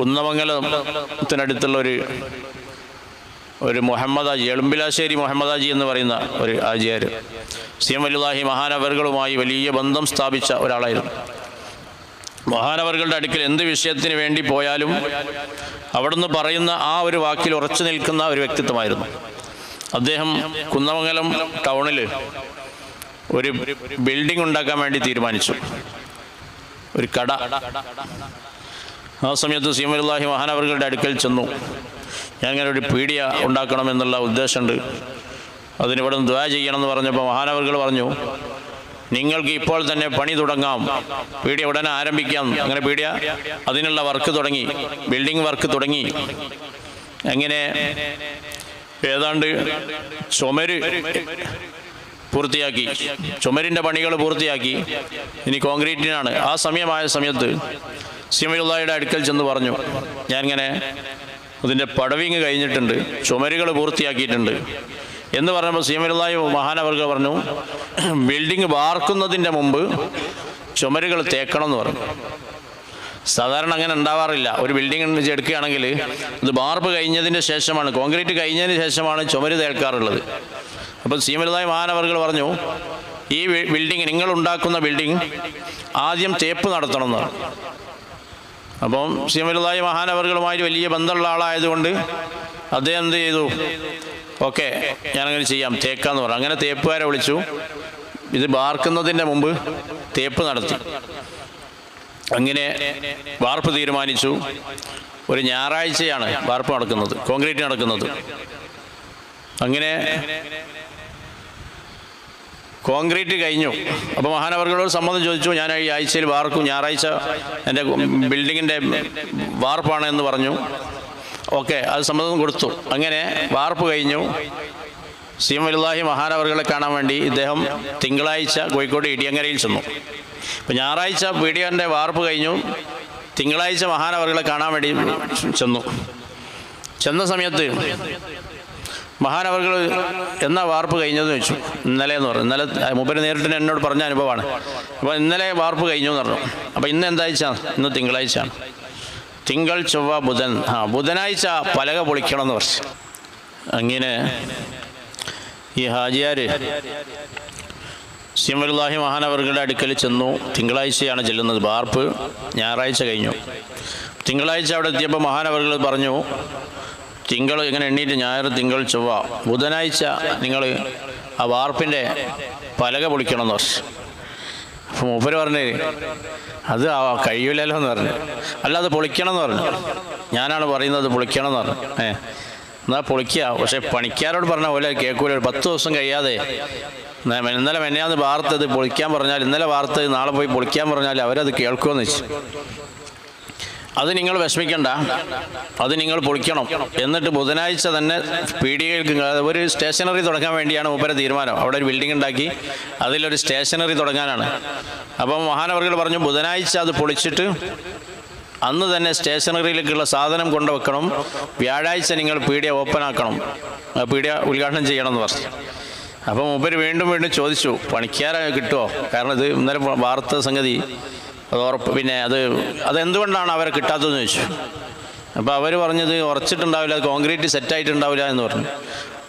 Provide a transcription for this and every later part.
കുന്നമംഗലത്തിനടുത്തുള്ള ഒരു ഒരു മുഹമ്മദ് ഹാജി എളുമ്പിലാശ്ശേരി മുഹമ്മദ് ഹാജി എന്ന് പറയുന്ന ഒരു ആജിയാർ സി എം വലുല്ലാഹി മഹാനവറുകളുമായി വലിയ ബന്ധം സ്ഥാപിച്ച ഒരാളായിരുന്നു. മഹാനവറുകളുടെ അടുക്കൽ എന്ത് വിഷയത്തിന് വേണ്ടി പോയാലും അവിടുന്ന് പറയുന്ന ആ ഒരു വാക്കിൽ ഉറച്ചു നിൽക്കുന്ന ഒരു വ്യക്തിത്വമായിരുന്നു. അദ്ദേഹം കുന്നമംഗലം ടൗണിൽ ഒരു ബിൽഡിംഗ് ഉണ്ടാക്കാൻ വേണ്ടി തീരുമാനിച്ചു. ഒരു കട. ആ സമയത്ത് സീമലുല്ലാഹി മഹാനവറുകളുടെ അടുക്കൽ ചെന്നു. ഞാൻ ഒരു പീഡിയ ഉണ്ടാക്കണമെന്നുള്ള ഉദ്ദേശമുണ്ട്. അതിനിവിടെ നിന്ന് ദ്വാ ചെയ്യണമെന്ന് പറഞ്ഞപ്പോൾ മഹാനവറുകൾ പറഞ്ഞു നിങ്ങൾക്ക് ഇപ്പോൾ തന്നെ പണി തുടങ്ങാം. പീഡിയ ഉടനെ ആരംഭിക്കാം. അങ്ങനെ പീഡിയ അതിനുള്ള വർക്ക് തുടങ്ങി. ബിൽഡിംഗ് വർക്ക് തുടങ്ങി. അങ്ങനെ ഏതാണ്ട് ചുമര് പൂർത്തിയാക്കി. ചുമരിന്റെ പണികൾ പൂർത്തിയാക്കി. ഇനി കോൺക്രീറ്റിനാണ് ആ സമയമായ സമയത്ത് സിമയുള്ളയുടെ അടുക്കൽ ചെന്ന് പറഞ്ഞു ഞാനിങ്ങനെ അതിന്റെ പടവിങ് കഴിഞ്ഞിട്ടുണ്ട് ചുമരുകൾ പൂർത്തിയാക്കിയിട്ടുണ്ട്. എന്ന് പറഞ്ഞപ്പോൾ സീമരുള്ളായി മഹാനവർഗ പറഞ്ഞു ബിൽഡിംഗ് വാർക്കുന്നതിന്റെ മുമ്പ് ചുമരുകൾ തേക്കണം എന്ന് പറഞ്ഞു. സാധാരണ അങ്ങനെ ഉണ്ടാവാറില്ല. ഒരു ബിൽഡിംഗ് എടുക്കുകയാണെങ്കിൽ അത് ബാർബ് കഴിഞ്ഞതിന് ശേഷമാണ് കോൺക്രീറ്റ് കഴിഞ്ഞതിന് ശേഷമാണ് ചുമര് തേൽക്കാറുള്ളത് അപ്പം സീമരുതായ മഹാനവർകൾ പറഞ്ഞു ഈ ബിൽഡിംഗ് നിങ്ങൾ ഉണ്ടാക്കുന്ന ബിൽഡിംഗ് ആദ്യം തേപ്പ് നടത്തണം എന്ന് പറഞ്ഞു അപ്പം സീമരുതായ മഹാനവറുകളുമായി വലിയ ബന്ധമുള്ള ആളായതുകൊണ്ട് അദ്ദേഹം എന്ത് ചെയ്തു? ഓക്കെ ഞാനങ്ങനെ ചെയ്യാം. തേക്കാന്ന് പറഞ്ഞു. അങ്ങനെ തേപ്പുകാരെ വിളിച്ചു. ഇത് ബാർക്കുന്നതിന്റെ മുമ്പ് തേപ്പ് നടത്തി. അങ്ങനെ വാർപ്പ് തീരുമാനിച്ചു. ഒരു ഞായറാഴ്ചയാണ് വാർപ്പ് നടക്കുന്നത് കോൺക്രീറ്റ് നടക്കുന്നത്. അങ്ങനെ കോൺക്രീറ്റ് കഴിഞ്ഞു. അപ്പോൾ മഹാനവർകളോട് സമ്മതം ചോദിച്ചു. ഞാൻ ഈ ആഴ്ചയിൽ വാർക്കും ഞായറാഴ്ച എന്റെ ബിൽഡിങ്ങിന്റെ വാർപ്പാണ് എന്ന് പറഞ്ഞു. ഓക്കെ അത് സമ്മതം കൊടുത്തു. അങ്ങനെ വാർപ്പ് കഴിഞ്ഞു. സി എം വലുല്ലാഹി മഹാനവറുകളെ കാണാൻ വേണ്ടി ഇദ്ദേഹം തിങ്കളാഴ്ച കോഴിക്കോട് ഇടിയങ്ങരയിൽ ചെന്നു. അപ്പോൾ ഞായറാഴ്ച പീഡിയന്റെ വാർപ്പ് കഴിഞ്ഞു. തിങ്കളാഴ്ച മഹാനവറുകളെ കാണാൻ വേണ്ടി ചെന്നു. ചെന്ന സമയത്ത് മഹാനവർകൾ എന്നാ വാർപ്പ് കഴിഞ്ഞതെന്ന് വെച്ചു ഇന്നലെ എന്ന് പറഞ്ഞു. ഇന്നലെ മൂപ്പര് നേരിട്ട് എന്നോട് പറഞ്ഞ അനുഭവമാണ്. അപ്പോൾ ഇന്നലെ വാർപ്പ് കഴിഞ്ഞു എന്ന് പറഞ്ഞു. അപ്പോൾ ഇന്ന് എന്താഴ്ച? ഇന്ന് തിങ്കളാഴ്ച തിങ്കൾ ചൊവ്വ ബുധൻ. ആ ബുധനാഴ്ച പലക പൊളിക്കണം എന്ന് പറഞ്ഞു. അങ്ങനെ ഈ ഹാജിയാർ സിമറുല്ലാഹി മഹാനവറുകളുടെ അടുക്കൽ ചെന്നു. തിങ്കളാഴ്ചയാണ് ചെല്ലുന്നത് വാർപ്പ്. ഞായറാഴ്ച കഴിഞ്ഞു. തിങ്കളാഴ്ച അവിടെ എത്തിയപ്പോൾ മഹാനവറുകൾ പറഞ്ഞു തിങ്കൾ ഇങ്ങനെ എണ്ണീറ്റ് ഞായർ തിങ്കൾ ചൊവ്വ. ബുധനാഴ്ച നിങ്ങൾ ആ വാർപ്പിന്റെ പലക പൊളിക്കണമെന്ന് പറഞ്ഞു. അപ്പം മൂപ്പര് പറഞ്ഞേ അത് കഴിയൂലല്ലോ എന്ന് പറഞ്ഞു. അല്ല അത് പൊളിക്കണം എന്ന് പറഞ്ഞു. ഞാനാണ് പറയുന്നത് പൊളിക്കണം എന്ന് പറഞ്ഞു. ഏ. എന്നാൽ പൊളിക്കുക. പക്ഷേ പണിക്കാരോട് പറഞ്ഞ പോലെ കേൾക്കൂല. ഒരു പത്ത് ദിവസം കഴിയാതെ. ഇന്നലെ മെന്നാന്ന് വാർത്തത് പൊളിക്കാൻ പറഞ്ഞാൽ ഇന്നലെ വാർത്തത് നാളെ പോയി പൊളിക്കാൻ പറഞ്ഞാൽ അവരത് കേൾക്കുമെന്ന് വെച്ചു. അത് നിങ്ങൾ വിഷമിക്കണ്ട. അത് നിങ്ങൾ പൊളിക്കണം. എന്നിട്ട് ബുധനാഴ്ച തന്നെ പീഡികൾക്ക് ഒരു സ്റ്റേഷനറി തുടങ്ങാൻ വേണ്ടിയാണ് മൂപ്പര തീരുമാനം. അവിടെ ഒരു ബിൽഡിംഗ് ഉണ്ടാക്കി. അതിലൊരു സ്റ്റേഷനറി തുടങ്ങാനാണ്. അപ്പം മഹാനവർകൾ പറഞ്ഞു ബുധനാഴ്ച അത് പൊളിച്ചിട്ട് അന്ന് തന്നെ സ്റ്റേഷനറിയിലേക്കുള്ള സാധനം കൊണ്ടുവെക്കണം. വ്യാഴാഴ്ച നിങ്ങൾ പീഡിയ ഓപ്പൺ ആക്കണം. പീഡിയ ഉദ്ഘാടനം ചെയ്യണം എന്ന് പറഞ്ഞു. അപ്പം മൂപ്പര് വീണ്ടും വീണ്ടും ചോദിച്ചു പണിക്കാരെ കിട്ടുമോ കാരണം ഇത് ഇന്നലെ വാർത്ത സംഗതി. അത് ഉറപ്പ് പിന്നെ അത് അതെന്തുകൊണ്ടാണ് അവരെ കിട്ടാത്തതെന്ന് ചോദിച്ചു. അപ്പോൾ അവർ പറഞ്ഞത് ഉറച്ചിട്ടുണ്ടാവില്ല അത് കോൺക്രീറ്റ് സെറ്റായിട്ടുണ്ടാവില്ല എന്ന് പറഞ്ഞു.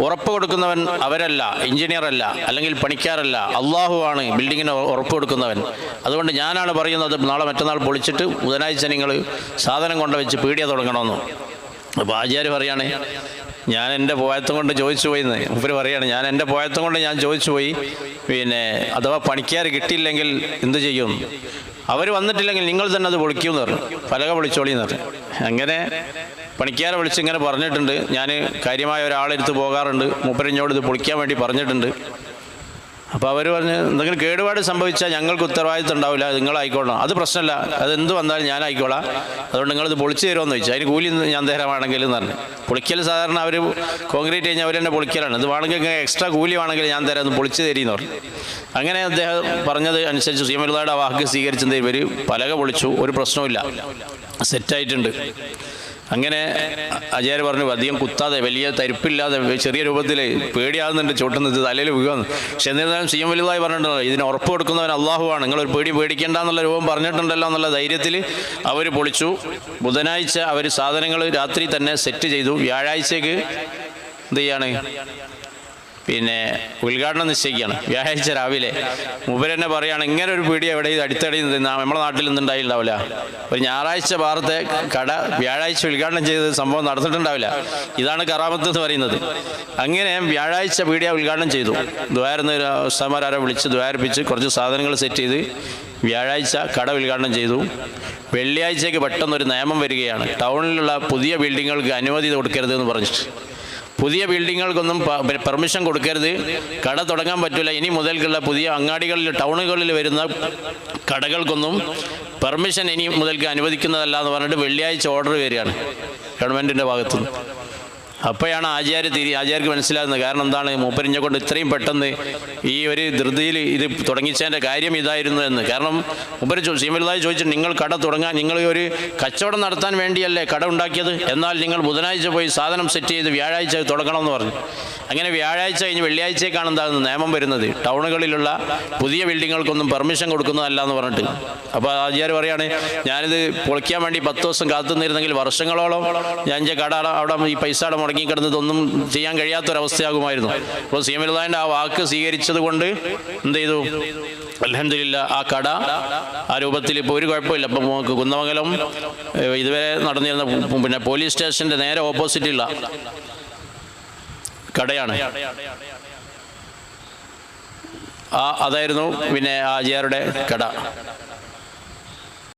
ഉറപ്പ് കൊടുക്കുന്നവൻ അവരല്ല എഞ്ചിനീയർ അല്ല അല്ലെങ്കിൽ പണിക്കാരല്ല അള്ളാഹു ആണ് ബിൽഡിങ്ങിന് ഉറപ്പ് കൊടുക്കുന്നവൻ. അതുകൊണ്ട് ഞാനാണ് പറയുന്നത് നാളെ മറ്റന്നാൾ പൊളിച്ചിട്ട് ബുധനാഴ്ച നിങ്ങൾ സാധനം കൊണ്ടുവച്ച് പീഡിയ തുടങ്ങണമെന്ന്. അപ്പോൾ ആചാര്യ പറയാണ് ഞാൻ എന്റെ പോയത്തം കൊണ്ട് ചോദിച്ചു പോയി എന്ന് ഇവർ പറയാണ് ഞാൻ എന്റെ പോയത്തം കൊണ്ട് ഞാൻ ചോദിച്ചു പോയി. പിന്നെ അഥവാ പണിക്കാർ കിട്ടിയില്ലെങ്കിൽ എന്ത് ചെയ്യും? അവർ വന്നിട്ടില്ലെങ്കിൽ നിങ്ങൾ തന്നെ അത് പൊളിക്കുമെന്ന് പറഞ്ഞു. പലക പൊളിച്ചോളി എന്ന് പറഞ്ഞു. അങ്ങനെ പണിക്കാരെ വിളിച്ച് ഇങ്ങനെ പറഞ്ഞിട്ടുണ്ട്. ഞാൻ കാര്യമായ ഒരാളെടുത്ത് പോകാറുണ്ട്. മൂപ്പരിഞ്ഞോട് ഇത് പൊളിക്കാൻ വേണ്ടി പറഞ്ഞിട്ടുണ്ട്. അപ്പോൾ അവർ പറഞ്ഞ് എന്തെങ്കിലും കേടുപാട് സംഭവിച്ചാൽ ഞങ്ങൾക്ക് ഉത്തരവാദിത്തം ഉണ്ടാവില്ല നിങ്ങളായിക്കോളാം അത് പ്രശ്നമല്ല. അത് എന്ത് വന്നാലും ഞാൻ ആയിക്കോളാം അതുകൊണ്ട് നിങ്ങൾ ഇത് പൊളിച്ചു തരുമെന്ന് ചോദിച്ചു. അതിന് കൂലി ഞാൻ തരാമാണെങ്കിൽ എന്ന് പറഞ്ഞു. പൊളിക്കൽ സാധാരണ അവർ കോൺക്രീറ്റ് കഴിഞ്ഞാൽ അവർ തന്നെ പൊളിക്കലാണ്. ഇത് വേണമെങ്കിൽ എക്സ്ട്രാ കൂലി വേണമെങ്കിൽ ഞാൻ തരാം അത് പൊളിച്ചു തരീന്ന് പറഞ്ഞു. അങ്ങനെ അദ്ദേഹം പറഞ്ഞത് അനുസരിച്ച് സീമരുതായുടെ വാക്ക് സ്വീകരിച്ചത് ഇവർ പലക പൊളിച്ചു. ഒരു പ്രശ്നവുമില്ല. സെറ്റായിട്ടുണ്ട് അങ്ങനെ ആചാര്യ പറഞ്ഞു അധികം കുത്താതെ വലിയ തരിപ്പില്ലാതെ ചെറിയ രൂപത്തിൽ പേടിയാകുന്നുണ്ട് ചൂട്ടുന്നത് തലയിൽ വീഴുന്നു പക്ഷെ എന്നിരുന്നാലും സി എം വലുതായി പറഞ്ഞിട്ടുണ്ടല്ലോ ഇതിന് ഉറപ്പ് കൊടുക്കുന്നവൻ അള്ളാഹുവാണ്. നിങ്ങളൊരു പേടി പേടിക്കേണ്ട എന്നുള്ള രൂപം പറഞ്ഞിട്ടുണ്ടല്ലോ എന്നുള്ള ധൈര്യത്തിൽ അവർ പൊളിച്ചു. ബുധനാഴ്ച അവർ സാധനങ്ങൾ രാത്രി തന്നെ സെറ്റ് ചെയ്തു. വ്യാഴാഴ്ചക്ക് എന്ത് ചെയ്യാണ്? പിന്നെ ഉദ്ഘാടനം നിശ്ചയിക്കുകയാണ്. വ്യാഴാഴ്ച രാവിലെ. മുബരെന്നെ പറയുകയാണ് ഇങ്ങനെ ഒരു പീടിയ എവിടെ? ഇത് അടുത്തടി നമ്മുടെ നാട്ടിൽ നിന്നും ഉണ്ടായിണ്ടാവില്ല. ഒരു ഞായറാഴ്ച ഭാഗത്തെ കട വ്യാഴാഴ്ച ഉദ്ഘാടനം ചെയ്ത് സംഭവം നടന്നിട്ടുണ്ടാവില്ല. ഇതാണ് കറാമത്ത് എന്ന് പറയുന്നത്. അങ്ങനെ വ്യാഴാഴ്ച പീടിയ ഉദ്ഘാടനം ചെയ്തു. ദ്വാരുന്ന ഉസ്താമാരെ വിളിച്ച് ദ്വാരിപ്പിച്ച് കുറച്ച് സാധനങ്ങൾ സെറ്റ് ചെയ്ത് വ്യാഴാഴ്ച കട ഉദ്ഘാടനം ചെയ്തു. വെള്ളിയാഴ്ചയ്ക്ക് പെട്ടെന്നൊരു നിയമം വരികയാണ്. ടൗണിലുള്ള പുതിയ ബിൽഡിങ്ങുകൾക്ക് അനുമതി കൊടുക്കരുത് എന്ന് പറഞ്ഞിട്ട്. പുതിയ ബിൽഡിങ്ങുകൾക്കൊന്നും പെർമിഷൻ കൊടുക്കരുത്. കട തുടങ്ങാൻ പറ്റില്ല ഇനി മുതൽക്കുള്ള പുതിയ അങ്ങാടികളിൽ ടൗണുകളിൽ വരുന്ന കടകൾക്കൊന്നും പെർമിഷൻ ഇനി മുതൽക്ക് അനുവദിക്കുന്നതല്ല എന്ന് പറഞ്ഞിട്ട് വെള്ളിയാഴ്ച ഓർഡർ വരികയാണ് ഗവൺമെന്റിന്റെ ഭാഗത്തുനിന്ന്. അപ്പോഴാണ് ആചാര്യ തിരി ആചാര്യക്ക് മനസ്സിലാകുന്നത്. കാരണം എന്താണ്? മൂപ്പരിഞ്ഞെ കൊണ്ട് ഇത്രയും പെട്ടെന്ന് ഈ ഒരു ധൃതിയിൽ ഇത് തുടങ്ങിച്ചതിന്റെ കാര്യം ഇതായിരുന്നു എന്ന്. കാരണം മൂപ്പര് സീമലതായി ചോദിച്ചു നിങ്ങൾ കട തുടങ്ങാൻ നിങ്ങൾ ഒരു കച്ചവടം നടത്താൻ വേണ്ടിയല്ലേ കട ഉണ്ടാക്കിയത്? എന്നാൽ നിങ്ങൾ ബുധനാഴ്ച പോയി സാധനം സെറ്റ് ചെയ്ത് വ്യാഴാഴ്ച തുടങ്ങണമെന്ന് പറഞ്ഞു. അങ്ങനെ വ്യാഴാഴ്ച കഴിഞ്ഞ് വെള്ളിയാഴ്ചയ്ക്കാണ് എന്താണ് നിയമം വരുന്നത്. ടൗണുകളിലുള്ള പുതിയ ബിൽഡിങ്ങുകൾക്കൊന്നും പെർമിഷൻ കൊടുക്കുന്നതല്ല എന്ന് പറഞ്ഞിട്ട്. അപ്പോൾ ആചാര്യ പറയാണ് ഞാനിത് പൊളിക്കാൻ വേണ്ടി പത്ത് ദിവസം കാത്തുനിന്നിരുന്നെങ്കിൽ വർഷങ്ങളോളം ഞാൻ എന്റെ കട അവിടെ ഈ പൈസ അവിടെ മുടങ്ങി കിടന്നതൊന്നും ചെയ്യാൻ കഴിയാത്തൊരവസ്ഥയാകുമായിരുന്നു. അപ്പോൾ സി എം വലുതാന്റെ ആ വാക്ക് സ്വീകരിച്ചത് കൊണ്ട് എന്ത് ചെയ്തു? അലഹമില്ല ആ കട ആ രൂപത്തിൽ ഇപ്പോൾ ഒരു കുഴപ്പമില്ല. ഇപ്പം നമുക്ക് കുന്നമംഗലം ഇതുവരെ നടന്നിരുന്ന പിന്നെ പോലീസ് സ്റ്റേഷന്റെ നേരെ ഓപ്പോസിറ്റുള്ള കടയാണ്. ആ അതായിരുന്നു പിന്നെ ആ ജിയാറുടെ കട.